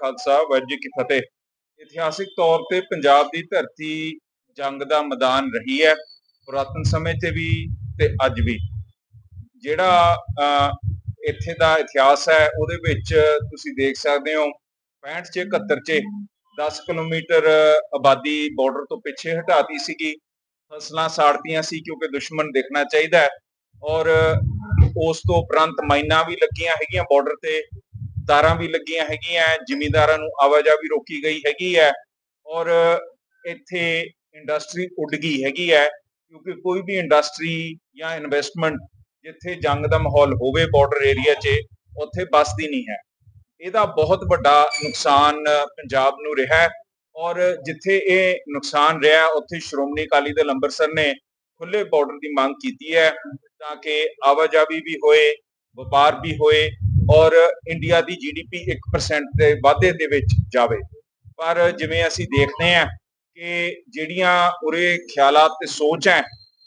ਖਾਲਸਾ, ਵਾਹਿਗੁਰੂ ਜੀ ਕੀ ਫਤਿਹ। ਇਤਿਹਾਸਿਕ ਤੌਰ ਤੇ ਪੰਜਾਬ ਦੀ ਧਰਤੀ ਜੰਗ ਦਾ ਮੈਦਾਨ ਰਹੀ ਹੈ, ਪੁਰਾਤਨ ਸਮੇਂ ਤੇ ਵੀ ਤੇ ਅੱਜ ਵੀ। ਜਿਹੜਾ ਇੱਥੇ ਦਾ ਇਤਿਹਾਸ ਹੈ, ਉਹਦੇ ਵਿੱਚ ਤੁਸੀਂ ਦੇਖ ਸਕਦੇ ਹੋ 65 ਚ 71 ਚ 10 ਕਿਲੋਮੀਟਰ ਆਬਾਦੀ ਬਾਰਡਰ ਤੋਂ ਪਿੱਛੇ ਹਟਾਤੀ ਸੀਗੀ। ਫਸਲਾਂ ਸਾੜਤੀਆਂ ਸੀ ਕਿਉਂਕਿ ਦੁਸ਼ਮਣ ਦੇਖਣਾ ਚਾਹੀਦਾ ਹੈ। ਔਰ ਉਸ ਤੋਂ ਉਪਰੰਤ ਮਾਈਨਾਂ ਵੀ ਲੱਗੀਆਂ ਹੈਗੀਆਂ ਬਾਰਡਰ ਤੇ। ਤਾਰਾਂ ਵੀ ਲੱਗੀਆਂ ਹੈਗੀਆਂ ਜ਼ਿਮੀਂਦਾਰਾਂ ਨੂੰ ਆਵਾਜਾਈ ਰੋਕੀ ਗਈ ਹੈਗੀ ਹੈ ਔਰ ਇੱਥੇ ਇੰਡਸਟਰੀ ਉੱਡ ਗਈ ਹੈਗੀ ਹੈ ਕਿਉਂਕਿ ਕੋਈ ਵੀ ਇੰਡਸਟਰੀ ਜਾਂ ਇਨਵੈਸਟਮੈਂਟ ਜਿੱਥੇ ਜੰਗ ਦਾ ਮਾਹੌਲ ਹੋਵੇ ਬਾਰਡਰ ਏਰੀਆ 'ਚ, ਉੱਥੇ ਬਸਦੀ ਨਹੀਂ ਹੈ। ਇਹਦਾ ਬਹੁਤ ਵੱਡਾ ਨੁਕਸਾਨ ਪੰਜਾਬ ਨੂੰ ਰਿਹਾ ਔਰ ਜਿੱਥੇ ਇਹ ਨੁਕਸਾਨ ਰਿਹਾ, ਉੱਥੇ ਸ਼੍ਰੋਮਣੀ ਅਕਾਲੀ ਦਲ ਅੰਮ੍ਰਿਤਸਰ ਨੇ ਖੁੱਲੇ ਬਾਰਡਰ ਦੀ ਮੰਗ ਕੀਤੀ ਹੈ ਤਾਂ ਕਿ ਆਵਾਜਾਈ ਵੀ ਹੋਏ, ਵਪਾਰ ਵੀ ਹੋਏ ਔਰ ਇੰਡੀਆ ਦੀ ਜੀਡੀਪੀ 1% ਦੇ ਵਾਧੇ ਦੇ ਵਿੱਚ ਜਾਵੇ। ਪਰ ਜਿਵੇਂ ਅਸੀਂ ਦੇਖਦੇ ਹਾਂ ਕਿ ਜਿਹੜੀਆਂ ਉਰੇ ਖਿਆਲਾਤ ਤੇ ਸੋਚ ਹੈ,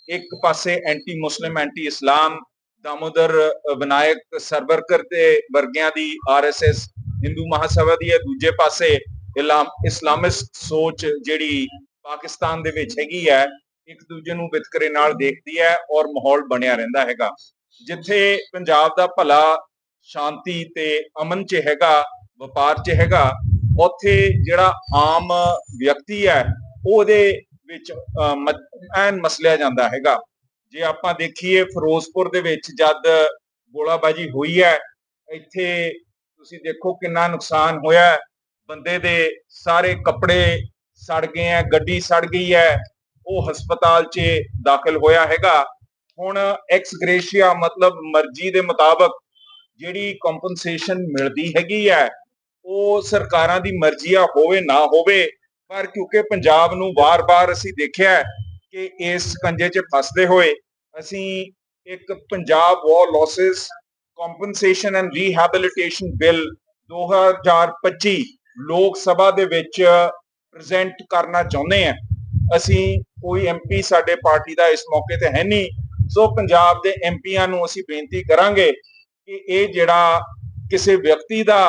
ਇੱਕ ਪਾਸੇ anti Muslim anti Islam Damodar Vinayak Savarkar ਤੇ ਵਰਗਿਆਂ ਦੀ ਆਰਐਸਐਸ ਹਿੰਦੂ ਮਹਾਸਭਾ ਦੀ ਹੈ, ਦੂਜੇ ਪਾਸੇ ਇਲਾਮ ਇਸਲਾਮਿਸਟ ਸੋਚ ਜਿਹੜੀ ਪਾਕਿਸਤਾਨ ਦੇ ਵਿੱਚ ਹੈਗੀ ਹੈ, ਇੱਕ ਦੂਜੇ ਨੂੰ ਵਿਤਕਰੇ ਨਾਲ ਦੇਖਦੀ ਹੈ ਔਰ ਮਾਹੌਲ ਬਣਿਆ ਰਹਿੰਦਾ ਹੈਗਾ। ਜਿੱਥੇ ਪੰਜਾਬ ਦਾ ਭਲਾ ਸ਼ਾਂਤੀ ਤੇ ਅਮਨ 'ਚ ਹੈਗਾ, ਵਪਾਰ 'ਚ ਹੈਗਾ, ਉੱਥੇ ਜਿਹੜਾ ਆਮ ਵਿਅਕਤੀ ਹੈ, ਉਹਦੇ ਵਿੱਚ ਐਨ ਮਸਲਿਆ ਜਾਂਦਾ ਹੈਗਾ। ਜੇ ਆਪਾਂ ਦੇਖੀਏ ਫਿਰੋਜ਼ਪੁਰ ਦੇ ਵਿੱਚ ਜਦ ਗੋਲਾਬਾਜੀ ਹੋਈ ਹੈ, ਇੱਥੇ ਤੁਸੀਂ ਦੇਖੋ ਕਿੰਨਾ ਨੁਕਸਾਨ ਹੋਇਆ ਬੰਦੇ ਦੇ ਸਾਰੇ ਕੱਪੜੇ ਸੜ ਗਏ ਹੈ, ਗੱਡੀ ਸੜ ਗਈ ਹੈ, ਉਹ ਹਸਪਤਾਲ 'ਚ ਦਾਖਲ ਹੋਇਆ ਹੈਗਾ। ਹੁਣ ਐਕਸ ਗ੍ਰੇਸ਼ੀਆ ਮਤਲਬ ਮਰਜ਼ੀ ਦੇ ਮੁਤਾਬਕ ਜਿਹੜੀ ਕੰਪਨਸੇਸ਼ਨ ਮਿਲਦੀ ਹੈਗੀ ਹੈ, ਉਹ ਸਰਕਾਰਾਂ ਦੀ ਮਰਜ਼ੀ ਆ, ਹੋਵੇ ਨਾ ਹੋਵੇ। ਪਰ ਕਿਉਂਕਿ ਪੰਜਾਬ ਨੂੰ ਵਾਰ-ਵਾਰ ਅਸੀਂ ਦੇਖਿਆ ਕਿ ਇਸ ਕੰਜੇ 'ਚ ਫਸਦੇ ਹੋਏ ਅਸੀਂ ਇੱਕ Punjab war losses compensation and rehabilitation bill 2025 Lok Sabha ਦੇ ਵਿੱਚ ਪ੍ਰੈਜ਼ੈਂਟ ਕਰਨਾ ਚਾਹੁੰਦੇ ਹਾਂ। ਅਸੀਂ ਕੋਈ ਐਮਪੀ ਸਾਡੇ ਪਾਰਟੀ ਦਾ ਇਸ ਮੌਕੇ ਤੇ ਹੈ ਨਹੀਂ। ਸੋ ਪੰਜਾਬ ਦੇ ਐਮਪੀਆਂ ਨੂੰ ਅਸੀਂ ਬੇਨਤੀ ਕਰਾਂਗੇ ਕਿ ਇਹ ਜਿਹੜਾ ਕਿਸੇ ਵਿਅਕਤੀ ਦਾ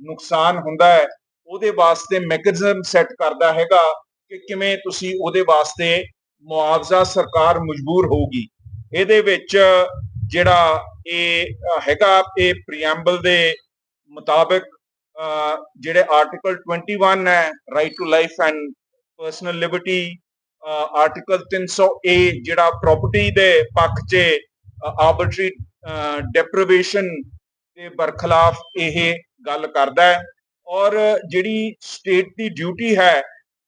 ਨੁਕਸਾਨ ਹੁੰਦਾ ਹੈ, ਉਹਦੇ ਵਾਸਤੇ ਮੈਕੈਨਿਜ਼ਮ ਸੈੱਟ ਕਰਦਾ ਹੈਗਾ ਕਿ ਕਿਵੇਂ ਤੁਸੀਂ ਉਹਦੇ ਵਾਸਤੇ ਮੁਆਵਜ਼ਾ ਸਰਕਾਰ ਮਜਬੂਰ ਹੋਊਗੀ। ਇਹਦੇ ਵਿੱਚ ਜਿਹੜਾ ਇਹ ਹੈਗਾ ਇਹ ਪ੍ਰੀਐਮਬਲ ਦੇ ਮੁਤਾਬਕ ਜਿਹੜੇ ਆਰਟੀਕਲ 21 ਹੈ right to life and personal liberty article 300 A ਜਿਹੜਾ ਪ੍ਰਾਪਰਟੀ ਦੇ ਪੱਖ 'ਚ ਆਰਬਿਟਰੀ ਡੈਪਰੀਵੇਸ਼ਨ ਦੇ ਬਰਖਲਾਫ ਇਹ ਗੱਲ ਕਰਦਾ ਹੈ। ਔਰ ਜਿਹੜੀ ਸਟੇਟ ਦੀ ਡਿਊਟੀ ਹੈ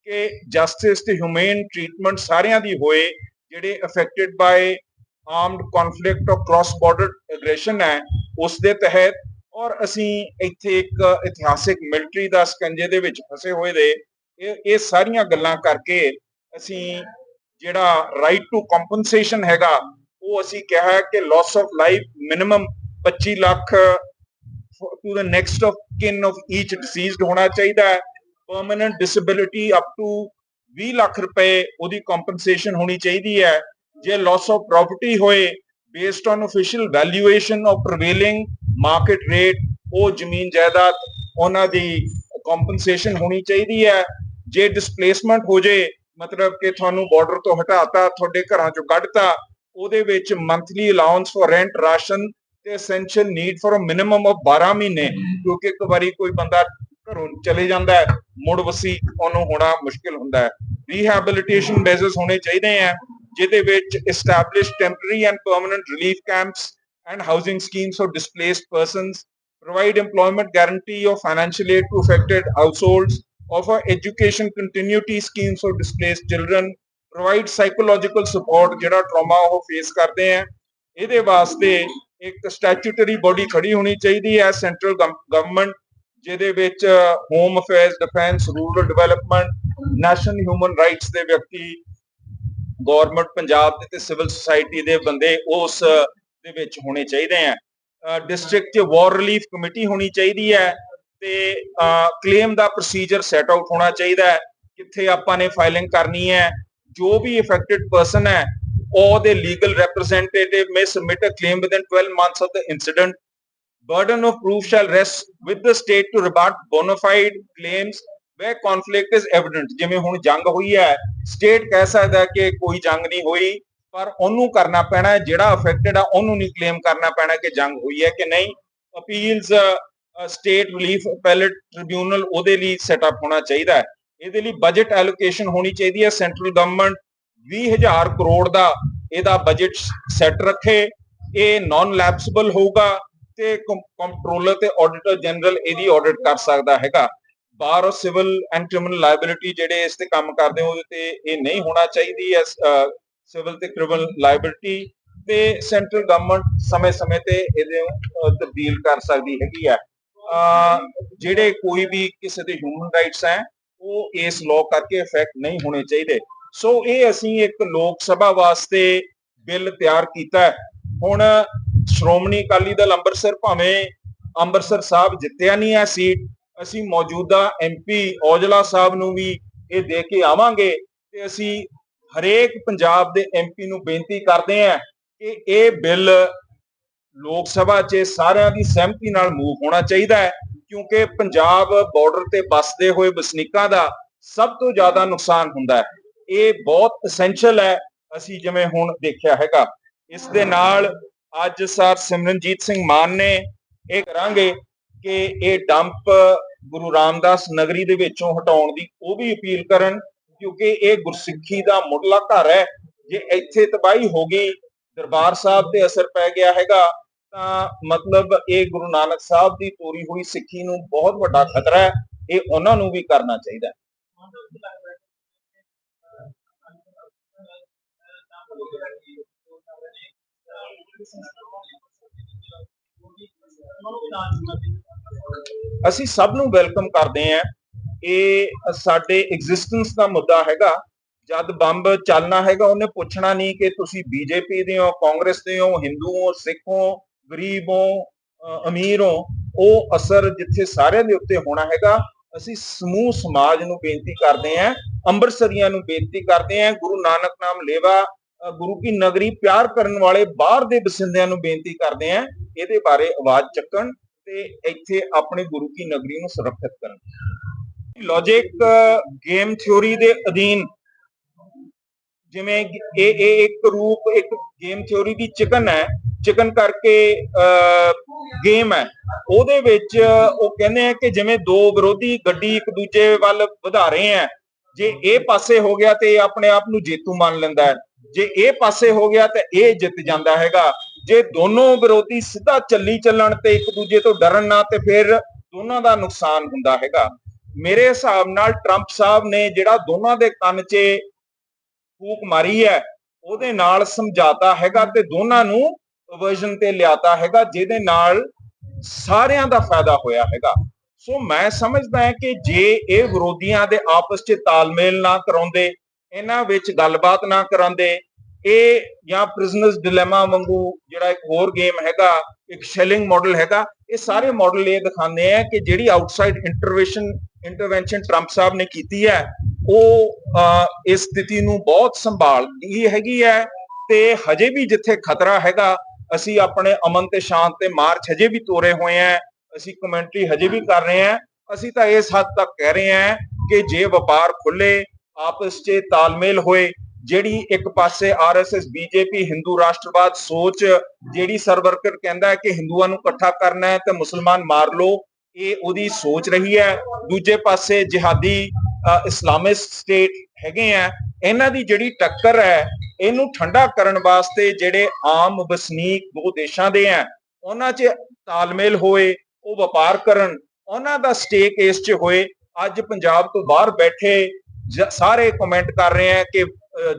ਕਿ ਜਸਟਿਸ ਤੇ ਹਿਊਮਨ ਟ੍ਰੀਟਮੈਂਟ ਸਾਰਿਆਂ ਦੀ ਹੋਏ, ਜਿਹੜੇ ਅਫੈਕਟਡ ਬਾਈ ਆਰਮਡ ਕਨਫਲਿਕਟ ਔਰ ਕ੍ਰਾਸ ਬਾਰਡਰ ਐਗਰੈਸ਼ਨ ਹੈ, ਉਸ ਦੇ ਤਹਿਤ, ਔਰ ਅਸੀਂ ਇੱਥੇ ਇੱਕ ਇਤਿਹਾਸਿਕ ਮਿਲਟਰੀ ਦਾ ਸਕੰਜੇ ਦੇ ਵਿੱਚ ਫਸੇ ਹੋਏ ਦੇ, ਇਹ ਇਹ ਸਾਰੀਆਂ ਗੱਲਾਂ ਕਰਕੇ ਅਸੀਂ ਜਿਹੜਾ ਰਾਈਟ ਟੂ ਕੰਪਨਸੇਸ਼ਨ ਹੈਗਾ ਉਹ ਅਸੀਂ ਕਿਹਾ ਕਿ loss of life minimum 25 lakh to the next of kin of each deceased ਹੋਣਾ ਚਾਹੀਦਾ ਹੈ। Permanent disability up to 20 lakh ਰੁਪਏ ਉਹਦੀ ਕੰਪਨਸੇਸ਼ਨ ਹੋਣੀ ਚਾਹੀਦੀ ਹੈ। ਜੇ ਲਾਸ ਆਫ ਪ੍ਰਾਪਰਟੀ ਹੋਏ based on official valuation of prevailing market rate ਉਹ ਜ਼ਮੀਨ ਜਾਇਦਾਦ ਉਹਨਾਂ ਦੀ ਕੰਪਨਸੇਸ਼ਨ ਹੋਣੀ ਚਾਹੀਦੀ ਹੈ। ਜੇ ਡਿਸਪਲੇਸਮੈਂਟ ਹੋ ਜੇ, ਮਤਲਬ ਕਿ ਤੁਹਾਨੂੰ ਬਾਰਡਰ ਤੋਂ ਹਟਾਤਾ, ਤੁਹਾਡੇ ਘਰਾਂ ਚੋਂ ਕੱਢਤਾ ਉਹਦੇ ਵਿੱਚ monthly allowance for rent ration ਤੇ essential need for a minimum of 12 ਮਹੀਨੇ ਕਿਉਂਕਿ ਇੱਕ ਵਾਰੀ ਕੋਈ ਬੰਦਾ ਘਰੋਂ ਚਲੇ ਜਾਂਦਾ ਮੁੜ ਵਸੀ ਉਹਨੂੰ ਹੋਣਾ ਮੁਸ਼ਕਿਲ ਹੁੰਦਾ ਹੈ। ਰੀਹੈਬਿਲਿਟੇਸ਼ਨ ਬੇਸਿਸ ਹੋਣੇ ਚਾਹੀਦੇ ਆ ਜਿਹਦੇ ਵਿੱਚ establish temporary and permanent relief camps and housing schemes for displaced persons provide employment guarantee or financial aid to affected households, offer education continuity schemes for displaced children, provide psychological support ਜਿਹੜਾ trauma ਉਹ face ਕਰਦੇ ਆ। ਇਹਦੇ ਵਾਸਤੇ ਇੱਕ statutory body ਖੜੀ ਹੋਣੀ ਚਾਹੀਦੀ ਹੈ ਸੈਂਟਰਲ ਗਵਰਨਮੈਂਟ ਜਿਹਦੇ ਵਿੱਚ home affairs defence rural development national human rights ਦੇ ਵਿਅਕਤੀ ਗਵਰਨਮੈਂਟ ਪੰਜਾਬ ਦੇ ਤੇ ਸਿਵਲ ਸੁਸਾਇਟੀ ਦੇ ਬੰਦੇ ਉਸ ਦੇ ਵਿੱਚ ਹੋਣੇ ਚਾਹੀਦੇ ਆ। ਡਿਸਟ੍ਰਿਕਟ 'ਚ ਵਾਰ ਰਿਲੀਫ ਕਮੇਟੀ ਹੋਣੀ ਚਾਹੀਦੀ ਹੈ ਤੇ ਕਲੇਮ ਦਾ ਪ੍ਰੋਸੀਜਰ ਸੈਟ ਆਊਟ ਹੋਣਾ ਚਾਹੀਦਾ ਹੈ। ਕਿੱਥੇ ਆਪਾਂ ਨੇ ਫਾਈਲਿੰਗ ਕਰਨੀ ਹੈ ਜੋ ਵੀ ਇਫੈਕਟਡ ਪਰਸਨ ਹੈ or the legal representative may submit a claim within 12 months of the incident burden of proof shall rest with the state to rebut bona fide claims where conflict is evident ਜਿਵੇਂ ਹੁਣ ਜੰਗ ਹੋਈ ਹੈ state ਕਹਿ ਸਕਦਾ ਹੈ ਕਿ ਕੋਈ ਜੰਗ ਨਹੀਂ ਹੋਈ ਪਰ ਉਹਨੂੰ ਕਰਨਾ ਪੈਣਾ ਹੈ ਜਿਹੜਾ ਅਫੈਕਟਡ ਆ ਉਹਨੂੰ ਨਹੀਂ ਕਲੇਮ ਕਰਨਾ ਪੈਣਾ ਕਿ ਜੰਗ ਹੋਈ ਹੈ ਕਿ ਨਹੀਂ appeals state relief appellate tribunal ਉਹਦੇ ਲਈ ਸੈਟਅਪ ਹੋਣਾ ਚਾਹੀਦਾ ਹੈ ਇਹਦੇ ਲਈ ਬਜਟ ਐਲੋਕੇਸ਼ਨ ਹੋਣੀ ਚਾਹੀਦੀ ਹੈ। ਸੈਂਟਰਲ ਗਵਰਨਮੈਂਟ 20000 ਕਰੋੜ ਦਾ ਇਹਦਾ ਬਜਟ ਸੈੱਟ ਰੱਖੇ। ਇਹ ਨਾਨ ਲੈਪਸਬਲ ਹੋਊਗਾ ਤੇ ਕੰਟਰੋਲਰ ਤੇ ਆਡੀਟਰ ਜਨਰਲ ਇਹਦੀ ਆਡਿਟ ਕਰ ਸਕਦਾ ਹੈਗਾ। Bar of civil and criminal liability ਜਿਹੜੇ ਇਸ ਤੇ ਕੰਮ ਕਰਦੇ ਹੋ ਉਹਦੇ ਤੇ ਇਹ ਨਹੀਂ ਹੋਣਾ ਚਾਹੀਦੀ ਹੈ ਸਿਵਲ ਤੇ ਕ੍ਰਿਮੀਨਲ ਲਾਇਬਿਲਿਟੀ ਤੇ ਸੈਂਟਰਲ ਗਵਰਨਮੈਂਟ ਸਮੇਂ-ਸਮੇਂ ਤੇ ਇਹਦੇ ਤਬਦੀਲ ਕਰ ਸਕਦੀ ਹੈਗੀ ਹੈ। ਅਹ, ਜਿਹੜੇ ਕੋਈ ਵੀ ਕਿਸੇ ਦੇ ਹਿਊਮਨ ਰਾਈਟਸ ਹੈ ਉਹ ਇਸ ਲਾਅ ਕਰਕੇ ਇਫੈਕਟ ਨਹੀਂ ਹੋਣੇ ਚਾਹੀਦੇ। ਸੋ ਇਹ ਅਸੀਂ ਇੱਕ ਲੋਕ ਸਭਾ ਵਾਸਤੇ ਬਿੱਲ ਤਿਆਰ ਕੀਤਾ ਹੈ। ਹੁਣ ਸ਼੍ਰੋਮਣੀ ਅਕਾਲੀ ਦਲ ਅੰਮ੍ਰਿਤਸਰ ਭਾਵੇਂ ਅੰਮ੍ਰਿਤਸਰ ਸਾਹਿਬ ਜਿੱਤਿਆ ਨਹੀਂ ਹੈ ਸੀਟ ਅਸੀਂ ਮੌਜੂਦਾ ਐਮਪੀ ਔਜਲਾ ਸਾਹਿਬ ਨੂੰ ਵੀ ਇਹ ਦੇ ਕੇ ਆਵਾਂਗੇ ਤੇ ਅਸੀਂ ਹਰੇਕ ਪੰਜਾਬ ਦੇ ਐਮਪੀ ਨੂੰ ਬੇਨਤੀ ਕਰਦੇ ਹਾਂ ਕਿ ਇਹ ਬਿੱਲ ਲੋਕ ਸਭਾ 'ਚ ਸਾਰਿਆਂ ਦੀ ਸਹਿਮਤੀ ਨਾਲ ਮੂਵ ਹੋਣਾ ਚਾਹੀਦਾ ਹੈ। ਕਿਉਂਕਿ ਪੰਜਾਬ ਬਾਰਡਰ ਤੇ ਵੱਸਦੇ ਹੋਏ ਵਸਨੀਕਾਂ ਦਾ ਸਭ ਤੋਂ ਜ਼ਿਆਦਾ ਨੁਕਸਾਨ ਹੁੰਦਾ ਹੈ। ਇਹ ਬਹੁਤ ਐਸੈਂਸ਼ੀਅਲ ਹੈ, ਅਸੀਂ ਜਿਵੇਂ ਹੁਣ ਦੇਖਿਆ ਹੈਗਾ। ਇਸ ਦੇ ਨਾਲ ਅੱਜ ਸਰ ਸਿਮਰਨਜੀਤ ਸਿੰਘ ਮਾਨ ਨੇ ਇਹ ਕਰਾਂਗੇ ਕਿ ਇਹ ਡੰਪ ਗੁਰੂ ਰਾਮਦਾਸ ਨਗਰੀ ਦੇ ਵਿੱਚੋਂ ਹਟਾਉਣ ਦੀ ਉਹ ਵੀ ਅਪੀਲ ਕਰਨ, ਕਿਉਂਕਿ ਇਹ ਗੁਰਸਿੱਖੀ ਦਾ ਮੁੱਢਲਾ ਘਰ ਹੈ। ਜੇ ਇੱਥੇ ਤਬਾਹੀ ਹੋ ਗਈ, ਦਰਬਾਰ ਸਾਹਿਬ ਤੇ ਅਸਰ ਪੈ ਗਿਆ ਹੈਗਾ ਤਾਂ ਮਤਲਬ ਇਹ ਗੁਰੂ ਨਾਨਕ ਸਾਹਿਬ ਦੀ ਤੋਰੀ ਹੋਈ ਸਿੱਖੀ ਨੂੰ ਬਹੁਤ ਵੱਡਾ ਖਤਰਾ ਹੈ, ਇਹ ਉਹਨਾਂ ਨੂੰ ਵੀ ਕਰਨਾ ਚਾਹੀਦਾ ਅਸੀਂ ਸਭ ਨੂੰ ਵੈਲਕਮ ਕਰਦੇ ਹਾਂ। ਇਹ ਸਾਡੇ ਐਗਜ਼ਿਸਟੈਂਸ ਦਾ ਮੁੱਦਾ ਹੈਗਾ। ਜਦ ਬੰਬ ਚੱਲਣਾ ਹੈਗਾ, ਉਹਨੇ ਪੁੱਛਣਾ ਨਹੀਂ ਕਿ ਤੁਸੀਂ ਬੀਜੇਪੀ ਦੇ ਹੋ, ਕਾਂਗਰਸ ਦੇ ਹੋ, ਹਿੰਦੂ ਹੋ, ਸਿੱਖ ਹੋ ਗਰੀਬ ਹੋ ਅ, ਅਮੀਰ ਹੋ ਉਹ ਅਸਰ ਜਿੱਥੇ ਸਾਰਿਆਂ ਦੇ ਉੱਤੇ ਹੋਣਾ ਹੈਗਾ ਅਸੀਂ ਸਮੂਹ ਸਮਾਜ ਨੂੰ ਬੇਨਤੀ ਕਰਦੇ ਹਾਂ ਅੰਮ੍ਰਿਤਸਰੀਆਂ ਨੂੰ ਬੇਨਤੀ ਕਰਦੇ ਹਾਂ ਗੁਰੂ ਨਾਨਕ ਨਾਮ ਲੇਵਾ ਗੁਰੂ ਕੀ ਨਗਰੀ ਪਿਆਰ ਕਰਨ ਵਾਲੇ ਬਾਹਰ ਦੇ ਬਸਿੰਦਿਆਂ ਨੂੰ ਬੇਨਤੀ ਕਰਦੇ ਹਾਂ ਇਹਦੇ ਬਾਰੇ ਆਵਾਜ਼ ਚੱਕਣ ਤੇ ਇੱਥੇ ਆਪਣੇ ਗੁਰੂ ਕੀ ਨਗਰੀ ਨੂੰ ਸੁਰੱਖਿਅਤ ਕਰਨ। ਲੌਜਿਕ ਗੇਮ ਥਿਉਰੀ ਦੇ ਅਧੀਨ ਜਿਵੇਂ ਇਹ ਇਹ ਇੱਕ ਰੂਪ ਇੱਕ ਗੇਮ ਥਿਉਰੀ ਦੀ ਚਿਕਨ ਹੈ ਚਿਕਨ ਕਰਕੇ ਗੇਮ ਹੈ। ਉਹਦੇ ਵਿੱਚ ਉਹ ਕਹਿੰਦੇ ਆ ਕਿ ਜਿਵੇਂ ਦੋ ਵਿਰੋਧੀ ਗੱਡੀ ਇੱਕ ਦੂਜੇ ਵੱਲ ਵਧਾ ਰਹੇ ਆ ਜੇ ਇਹ ਪਾਸੇ ਹੋ ਗਿਆ ਤੇ ਆਪਣੇ ਆਪ ਨੂੰ ਜੇਤੂ ਮੰਨ ਲੈਂਦਾ ਹੈ। ਜੇ ਇਹ ਪਾਸੇ ਹੋ ਗਿਆ ਤੇ ਇਹ ਜਿੱਤ ਜਾਂਦਾ ਹੈਗਾ। ਜੇ ਦੋਨੋਂ ਵਿਰੋਧੀ ਸਿੱਧਾ ਚੱਲੀ ਚੱਲਣ ਤੇ ਇੱਕ ਦੂਜੇ ਤੋਂ ਡਰਨ ਨਾ, ਤੇ ਫਿਰ ਦੋਨਾਂ ਦਾ ਨੁਕਸਾਨ ਹੁੰਦਾ ਹੈਗਾ। ਮੇਰੇ ਹਿਸਾਬ ਨਾਲ ਟਰੰਪ ਸਾਹਿਬ ਨੇ ਜਿਹੜਾ ਦੋਨਾਂ ਦੇ ਕੰਨ 'ਚ ਫੂਕ ਮਾਰੀ ਹੈ, ਉਹਦੇ ਨਾਲ ਸਮਝਾਤਾ ਹੈਗਾ ਤੇ ਦੋਨਾਂ ਨੂੰ ਵਰਜਨ ਤੇ ਲਿਆਤਾ ਹੈਗਾ, ਜਿਹਦੇ ਨਾਲ ਸਾਰਿਆਂ ਦਾ ਫਾਇਦਾ ਹੋਇਆ ਹੈਗਾ। ਸੋ ਮੈਂ ਸਮਝਦਾ ਹਾਂ ਕਿ ਜੇ ਇਹ ਵਿਰੋਧੀਆਂ ਦੇ ਆਪਸ 'ਚ ਤਾਲਮੇਲ ਨਾ ਕਰਾਉਂਦੇ, ਇਹਨਾਂ ਵਿੱਚ ਗੱਲਬਾਤ ਨਾ ਕਰਾਉਂਦੇ, ਇਹ ਜਾਂ ਪ੍ਰਿਜ਼ਨਰਸ ਡਿਲੇਮਾ ਵਾਂਗੂ ਜਿਹੜਾ ਇੱਕ ਹੋਰ ਗੇਮ ਹੈਗਾ, ਇੱਕ ਸ਼ੈਲਿੰਗ ਮਾਡਲ ਹੈਗਾ, ਇਹ ਸਾਰੇ ਮਾਡਲ ਇਹ ਦਿਖਾਉਂਦੇ ਆ ਕਿ ਜਿਹੜੀ outside intervention intervention Trump sahib ਨੇ ਕੀਤੀ ਹੈ, ਉਹ ਇਸ ਸਥਿਤੀ ਨੂੰ ਬਹੁਤ ਸੰਭਾਲਦੀ ਹੈਗੀ ਹੈ ਤੇ ਹਜੇ ਵੀ ਜਿੱਥੇ ਖਤਰਾ ਹੈਗਾ ਅਸੀਂ ਆਪਣੇ ਅਮਨ ਤੇ ਸ਼ਾਂਤ ਤੇ ਮਾਰਚ ਹਜੇ ਵੀ ਤੋਰੇ ਹੋਏ ਆ ਅਸੀਂ ਕਮੈਂਟਰੀ ਹਜੇ ਵੀ ਕਰ ਰਹੇ ਆ ਅਸੀਂ ਤਾਂ ਇਸ ਹੱਦ ਤੱਕ ਕਹਿ ਰਹੇ ਆ ਕਿ ਜੇ ਵਪਾਰ ਖੁੱਲੇ ਆਪਸ 'ਚ ਤਾਲਮੇਲ ਹੋਏ ਜਿਹੜੀ ਇੱਕ ਪਾਸੇ ਆਰਐਸਐਸ ਬੀਜੇਪੀ ਹਿੰਦੂ ਰਾਸ਼ਟਰਵਾਦ ਸੋਚ ਜਿਹੜੀ ਸਰਵਰਕਰ ਕਹਿੰਦਾ ਹੈ ਕਿ ਹਿੰਦੂਆਂ ਨੂੰ ਇਕੱਠਾ ਕਰਨਾ ਹੈ ਤੇ ਮੁਸਲਮਾਨ ਮਾਰ ਲਓ ਇਹ ਉਹਦੀ ਸੋਚ ਰਹੀ ਹੈ ਦੂਜੇ ਪਾਸੇ ਜਿਹਾਦੀ ਅ, ਇਸਲਾਮਿਸਟ ਸਟੇਟ ਹੈਗੇ ਆ ਇਹਨਾਂ ਦੀ ਜਿਹੜੀ ਟੱਕਰ ਹੈ, ਇਹਨੂੰ ਠੰਡਾ ਕਰਨ ਵਾਸਤੇ ਜਿਹੜੇ ਆਮ ਵਸਨੀਕ ਦੋ ਦੇਸ਼ਾਂ ਦੇ ਆ ਉਹਨਾਂ 'ਚ ਤਾਲਮੇਲ ਹੋਏ, ਉਹ ਵਪਾਰ ਕਰਨ, ਉਹਨਾਂ ਦਾ ਸਟੇਕ ਇਸ 'ਚ ਹੋਏ, ਅੱਜ ਪੰਜਾਬ ਤੋਂ ਬਾਹਰ ਬੈਠੇ ਸਾਰੇ ਕਮੈਂਟ ਕਰ ਰਹੇ ਆ ਕਿ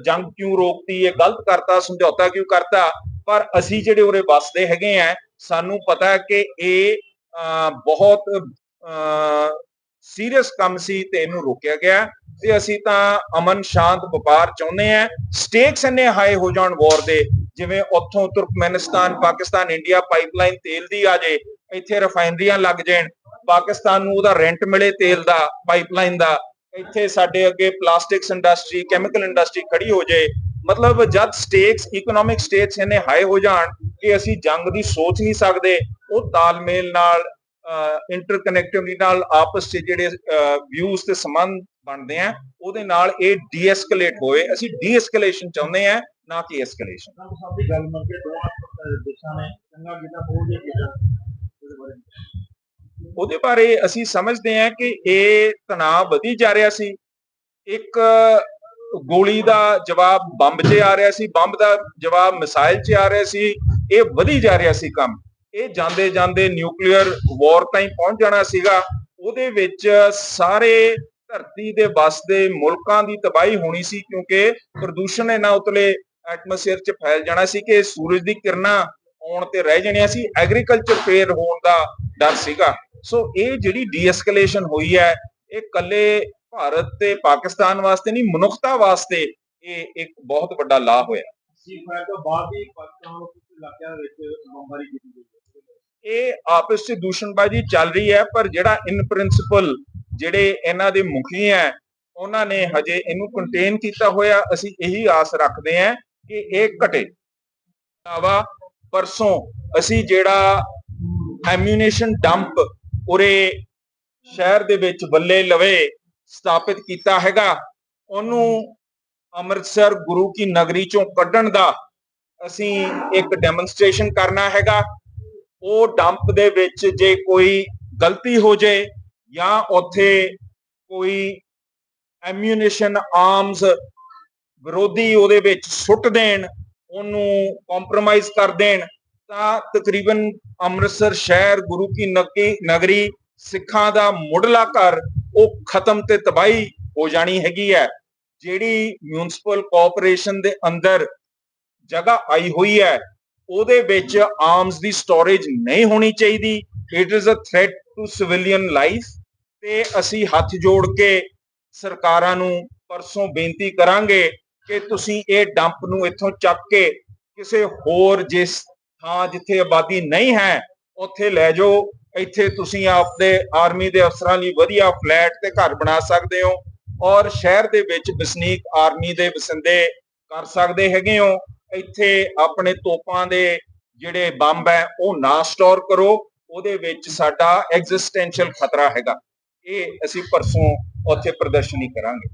ਜੰਗ ਕਿਉਂ ਰੋਕਤੀ, ਇਹ ਗਲਤ ਕਰਤਾ, ਸਮਝੌਤਾ ਕਿਉਂ ਕਰਤਾ, ਪਰ ਅਸੀਂ ਜਿਹੜੇ ਉਰੇ ਵੱਸਦੇ ਹੈਗੇ ਆ ਸਾਨੂੰ ਪਤਾ ਕਿ ਇਹ ਬਹੁਤ ਸੀਰੀਅਸ ਕੰਮ ਸੀ ਤੇ ਇਹਨੂੰ ਰੋਕਿਆ ਗਿਆ ਤੇ ਅਸੀਂ ਤਾਂ ਅਮਨ ਸ਼ਾਂਤ ਵਪਾਰ ਚਾਹੁੰਦੇ ਆ ਸਟੇਕਸ ਇੰਨੇ ਹਾਈ ਹੋ ਜਾਣ ਵਾਰ ਦੇ, ਜਿਵੇਂ ਉੱਥੋਂ ਤੁਰਕਮੈਨਿਸਤਾਨ, ਪਾਕਿਸਤਾਨ ਇੰਡੀਆ ਪਾਈਪਲਾਈਨ ਤੇਲ ਦੀ ਆ ਜੇ, ਇੱਥੇ ਰਿਫਾਈਨਰੀਆਂ ਲੱਗ ਜਾਣ, ਪਾਕਿਸਤਾਨ ਨੂੰ ਉਹਦਾ ਰੈਂਟ ਮਿਲੇ ਤੇਲ ਦਾ ਪਾਈਪਲਾਈਨ ਦਾ, ਇੱਥੇ ਸਾਡੇ ਅੱਗੇ ਪਲਾਸਟਿਕਸ ਇੰਡਸਟਰੀ ਕੈਮੀਕਲ ਇੰਡਸਟਰੀ ਖੜੀ ਹੋ ਜਾਏ ਮਤਲਬ ਜਦ ਸਟੇਕਸ ਇਕਨੋਮਿਕ ਸਟੇਟਸ ਇਹਨੇ ਹਾਈ ਹੋ ਜਾਣ ਕਿ ਅਸੀਂ ਜੰਗ ਦੀ ਸੋਚ ਨਹੀਂ ਸਕਦੇ, ਉਹ ਤਾਲਮੇਲ ਨਾਲ ਇੰਟਰਕਨੈਕਟਿਵਿਟੀ ਨਾਲ ਆਪਸ 'ਚ ਜਿਹੜੇ ਵਿਊਜ਼ ਤੇ ਸੰਬੰਧ ਬਣਦੇ ਆ ਉਹਦੇ ਨਾਲ ਇਹ ਡੀਐਸਕੇਲੇਟ ਹੋਏ। ਅਸੀਂ ਡੀਐਸਕੇਲੇਸ਼ਨ ਚਾਹੁੰਦੇ ਆ ਨਾ ਕਿ ਐਸਕੇਲੇਸ਼ਨ ਤਾਂ ਸਭ ਦੀ ਗੱਲ ਮੰਨ ਕੇ ਦੋਵਾਂ ਅਹ, ਦੇਸ਼ਾਂ ਨੇ ਚੰਗਾ ਕੀਤਾ ਬਹੁਤ ਹੀ ਕੀਤਾ। ਉਹਦੇ ਬਾਰੇ ਅਸੀਂ ਸਮਝਦੇ ਹਾਂ ਕਿ ਇਹ ਤਣਾਅ ਵਧੀ ਜਾ ਰਿਹਾ ਸੀ। ਇੱਕ ਗੋਲੀ ਦਾ ਜਵਾਬ ਬੰਬ 'ਚ ਆ ਰਿਹਾ ਸੀ ਬੰਬ ਦਾ ਜਵਾਬ ਮਿਸਾਈਲ 'ਚ ਆ ਰਿਹਾ ਸੀ। ਇਹ ਵਧੀ ਜਾ ਰਿਹਾ ਸੀ ਕੰਮ। ਇਹ ਜਾਂਦੇ ਜਾਂਦੇ ਨਿਊਕਲੀਅਰ ਵਾਰ ਤਾਈਂ ਪਹੁੰਚ ਜਾਣਾ ਸੀਗਾ। ਉਹਦੇ ਵਿੱਚ ਸਾਰੇ ਧਰਤੀ ਦੇ ਵਸਦੇ ਮੁਲਕਾਂ ਦੀ ਤਬਾਹੀ ਹੋਣੀ ਸੀ ਕਿਉਂਕਿ ਪ੍ਰਦੂਸ਼ਣ ਇਹਨਾਂ ਉਤਲੇ ਐਟਮੋਸਫੇਅਰ 'ਚ ਫੈਲ ਜਾਣਾ ਸੀ ਕਿ ਸੂਰਜ ਦੀ ਕਿਰਨਾਂ ਆਉਣ ਤੇ ਰਹਿ ਜਾਣੀਆਂ ਸੀ ਐਗਰੀਕਲਚਰ ਫੇਰ ਹੋਣ ਦਾ ਡਰ ਸੀਗਾ। ਸੋ ਇਹ ਜਿਹੜੀ ਡੀਐਸਕੇਲੇਸ਼ਨ ਹੋਈ ਹੈ ਇਹ ਕੱਲੇ ਭਾਰਤ ਤੇ ਪਾਕਿਸਤਾਨ ਵਾਸਤੇ ਨਹੀਂ ਮਨੁੱਖਤਾ ਵਾਸਤੇ ਇਹ ਇੱਕ ਬਹੁਤ ਵੱਡਾ ਲਾਭ ਹੋਇਆ। ਸੀ ਫਾਇਰ ਤੋਂ ਬਾਅਦ ਵੀ ਪਾਕਿਸਤਾਨ ਨੂੰ ਕੁਝ ਇਲਾਕਿਆਂ ਵਿੱਚ ਬੰਬਾਰੀ ਕੀਤੀ। ਗਈ ਹੈ ਇਹ ਆਪਸ ਵਿੱਚ ਦੂਸ਼ਣਬਾਜ਼ੀ ਚੱਲ ਰਹੀ ਹੈ ਪਰ ਜਿਹੜਾ ਇਨ ਪ੍ਰਿੰਸੀਪਲ ਜਿਹੜੇ ਇਹਨਾਂ ਦੇ ਮੁਖੀ ਹੈ, ਉਹਨਾਂ ਨੇ ਹਜੇ ਇਹਨੂੰ ਕੰਟੇਨ ਕੀਤਾ ਹੋਇਆ, ਅਸੀਂ ਇਹੀ ਆਸ ਰੱਖਦੇ ਹਾਂ ਕਿ ਇਹ ਘਟੇ। ਇਲਾਵਾ ਪਰਸੋਂ ਅਸੀਂ ਜਿਹੜਾ ਐਮਿਊਨੇਸ਼ਨ ਡੰਪ ਉਰੇ ਸ਼ਹਿਰ ਦੇ ਵਿੱਚ ਬੱਲੇ ਲਵੇ ਸਥਾਪਿਤ ਕੀਤਾ ਹੈਗਾ, ਉਹਨੂੰ ਅੰਮ੍ਰਿਤਸਰ ਗੁਰੂ ਕੀ ਨਗਰੀ ਚੋਂ ਕੱਢਣ ਦਾ ਅਸੀਂ ਇੱਕ ਡੈਮੋਨਸਟ੍ਰੇਸ਼ਨ ਕਰਨਾ ਹੈਗਾ। ਉਹ ਡੰਪ ਦੇ ਵਿੱਚ ਜੇ ਕੋਈ ਗਲਤੀ ਹੋ ਜੇ ਜਾਂ ਉੱਥੇ ਕੋਈ ਐਮਿਊਨੇਸ਼ਨ ਆਰਮਸ ਵਿਰੋਧੀ ਉਹਦੇ ਵਿੱਚ ਸੁੱਟ ਦੇਣ, ਉਹਨੂੰ ਕੰਪਰੋਮਾਈਜ਼ ਕਰ ਦੇਣ, ਤਾਂ ਤਕਰੀਬਨ ਅੰਮ੍ਰਿਤਸਰ ਸ਼ਹਿਰ, ਗੁਰੂ ਕੀ ਨਗੀ, ਨਗਰੀ ਸਿੱਖਾਂ ਦਾ ਮੁੱਢਲਾ ਘਰ ਉਹ ਖਤਮ ਤੇ ਤਬਾਹੀ ਹੋ ਜਾਣੀ ਹੈਗੀ ਹੈ। ਜਿਹੜੀ ਮਿਊਨਿਸਪਲ ਕਾਰਪੋਰੇਸ਼ਨ ਦੇ ਅੰਦਰ ਜਗ੍ਹਾ ਆਈ ਹੋਈ ਹੈ, ਉਹਦੇ ਵਿੱਚ ਆਰਮਸ ਦੀ ਸਟੋਰੇਜ ਨਹੀਂ ਹੋਣੀ ਚਾਹੀਦੀ। It is a threat to civilian life ਤੇ ਅਸੀਂ ਹੱਥ ਜੋੜ ਕੇ ਸਰਕਾਰਾਂ ਨੂੰ ਪਰਸੋਂ ਬੇਨਤੀ ਕਰਾਂਗੇ ਕਿ ਤੁਸੀਂ ਇਹ ਡੰਪ ਨੂੰ ਇੱਥੋਂ ਚੱਕ ਕੇ ਕਿਸੇ ਹੋਰ ਜਿਸ ਥਾਂ ਜਿੱਥੇ ਆਬਾਦੀ ਨਹੀਂ ਹੈ, ਉੱਥੇ ਲੈ ਜਾਓ। ਇੱਥੇ ਤੁਸੀਂ ਆਪਦੇ ਆਰਮੀ ਦੇ ਅਫਸਰਾਂ ਲਈ ਵਧੀਆ ਫਲੈਟ ਤੇ ਘਰ ਬਣਾ ਸਕਦੇ ਹੋ ਔਰ ਸ਼ਹਿਰ ਦੇ ਵਿੱਚ ਵਸਨੀਕ ਆਰਮੀ ਦੇ ਵਸਿੰਦੇ ਕਰ ਸਕਦੇ ਹੈਗੇ ਹੋ। ਇੱਥੇ ਆਪਣੇ ਤੋਪਾਂ ਦੇ ਜਿਹੜੇ ਬੰਬ ਹੈ ਉਹ ਨਾ ਸਟੋਰ ਕਰੋ, ਉਹਦੇ ਵਿੱਚ ਸਾਡਾ ਐਗਜ਼ਿਸਟੈਂਸ਼ੀਅਲ ਖਤਰਾ ਹੈਗਾ। ਇਹ ਅਸੀਂ ਪਰਸੋਂ ਉੱਥੇ ਪ੍ਰਦਰਸ਼ਨੀ ਕਰਾਂਗੇ।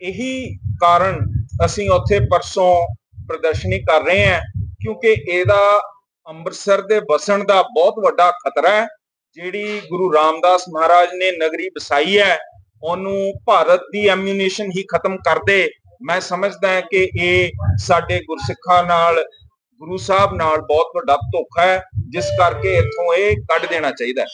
ਇਹੀ ਕਾਰਨ ਅਸੀਂ ਉੱਥੇ ਪਰਸੋਂ ਪ੍ਰਦਰਸ਼ਨੀ ਕਰ ਰਹੇ ਹਾਂ, ਕਿਉਂਕਿ ਇਹਦਾ ਅੰਮ੍ਰਿਤਸਰ ਦੇ ਵਸਣ ਦਾ ਬਹੁਤ ਵੱਡਾ ਖਤਰਾ ਹੈ। ਜਿਹੜੀ ਗੁਰੂ ਰਾਮਦਾਸ ਮਹਾਰਾਜ ਨੇ ਨਗਰੀ ਵਸਾਈ ਹੈ, ਉਹਨੂੰ ਭਾਰਤ ਦੀ ਐਮਿਊਨੇਸ਼ਨ ਹੀ ਖਤਮ ਕਰ ਦੇ। ਮੈਂ ਸਮਝਦਾ ਹਾਂ ਕਿ ਇਹ ਸਾਡੇ ਗੁਰਸਿੱਖਾਂ ਨਾਲ, ਗੁਰੂ ਸਾਹਿਬ ਨਾਲ ਬਹੁਤ ਵੱਡਾ ਧੋਖਾ ਹੈ, ਜਿਸ ਕਰਕੇ ਇੱਥੋਂ ਇਹ ਕੱਢ ਦੇਣਾ ਚਾਹੀਦਾ ਹੈ।